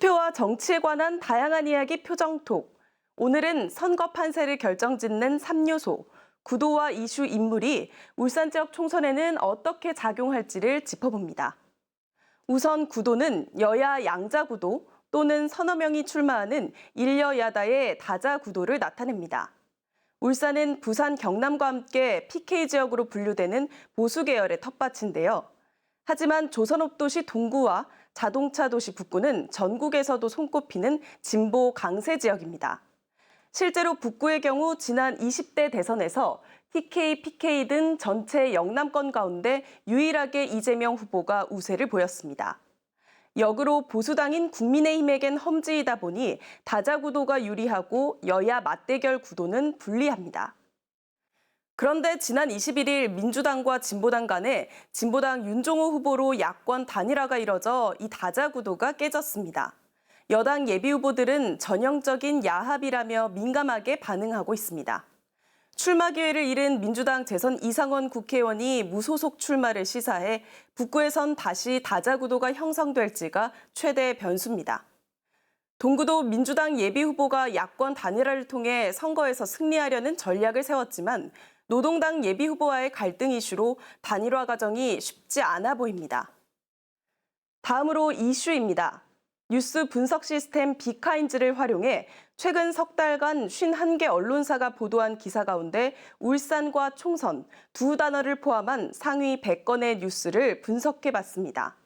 사회와 정치에 관한 다양한 이야기 표정톡. 오늘은 선거 판세를 결정짓는 3요소, 구도와 이슈 인물이 울산 지역 총선에는 어떻게 작용할지를 짚어봅니다. 우선 구도는 여야 양자 구도 또는 서너 명이 출마하는 일여야다의 다자 구도를 나타냅니다. 울산은 부산, 경남과 함께 PK 지역으로 분류되는 보수 계열의 텃밭인데요. 하지만 조선업도시 동구와 자동차 도시 북구는 전국에서도 손꼽히는 진보 강세 지역입니다. 실제로 북구의 경우 지난 20대 대선에서 TK, PK 등 전체 영남권 가운데 유일하게 이재명 후보가 우세를 보였습니다. 역으로 보수당인 국민의힘에겐 험지이다 보니 다자 구도가 유리하고 여야 맞대결 구도는 불리합니다. 그런데 지난 21일 민주당과 진보당 간에 진보당 윤종호 후보로 야권 단일화가 이뤄져 이 다자 구도가 깨졌습니다. 여당 예비 후보들은 전형적인 야합이라며 민감하게 반응하고 있습니다. 출마 기회를 잃은 민주당 재선 이상원 국회의원이 무소속 출마를 시사해 북구에선 다시 다자 구도가 형성될지가 최대 변수입니다. 동구도 민주당 예비 후보가 야권 단일화를 통해 선거에서 승리하려는 전략을 세웠지만 노동당 예비 후보와의 갈등 이슈로 단일화 과정이 쉽지 않아 보입니다. 다음으로 이슈입니다. 뉴스 분석 시스템 비카인즈를 활용해 최근 석 달간 51개 언론사가 보도한 기사 가운데 울산과 총선 두 단어를 포함한 상위 100건의 뉴스를 분석해 봤습니다.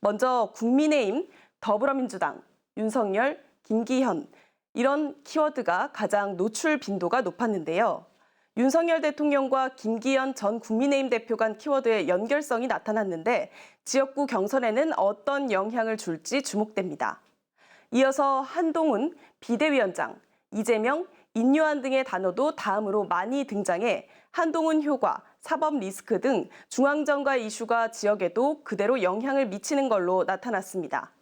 먼저 국민의힘, 더불어민주당, 윤석열, 김기현 이런 키워드가 가장 노출 빈도가 높았는데요. 윤석열 대통령과 김기현 전 국민의힘 대표 간 키워드의 연결성이 나타났는데 지역구 경선에는 어떤 영향을 줄지 주목됩니다. 이어서 한동훈, 비대위원장, 이재명, 인요한 등의 단어도 다음으로 많이 등장해 한동훈 효과, 사법 리스크 등 중앙정가 이슈가 지역에도 그대로 영향을 미치는 걸로 나타났습니다.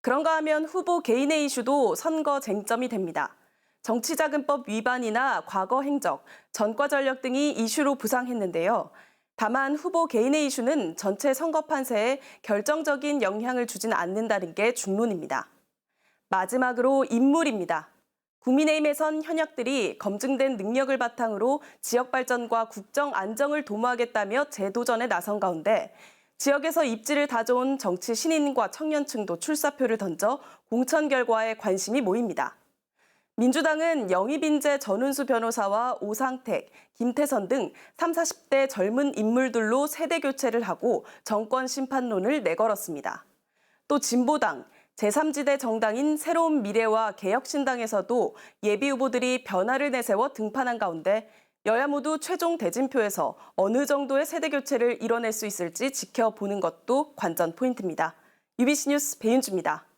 그런가 하면 후보 개인의 이슈도 선거 쟁점이 됩니다. 정치자금법 위반이나 과거 행적, 전과 전력 등이 이슈로 부상했는데요. 다만 후보 개인의 이슈는 전체 선거 판세에 결정적인 영향을 주진 않는다는 게 중론입니다. 마지막으로 인물입니다. 국민의힘에선 현역들이 검증된 능력을 바탕으로 지역 발전과 국정 안정을 도모하겠다며 재도전에 나선 가운데 지역에서 입지를 다져온 정치 신인과 청년층도 출사표를 던져 공천 결과에 관심이 모입니다. 민주당은 영입인재 전운수 변호사와 오상택, 김태선 등 3, 40대 젊은 인물들로 세대 교체를 하고 정권 심판론을 내걸었습니다. 또 진보당, 제3지대 정당인 새로운 미래와 개혁신당에서도 예비 후보들이 변화를 내세워 등판한 가운데 여야 모두 최종 대진표에서 어느 정도의 세대 교체를 이뤄낼 수 있을지 지켜보는 것도 관전 포인트입니다. UBC 뉴스 배윤주입니다.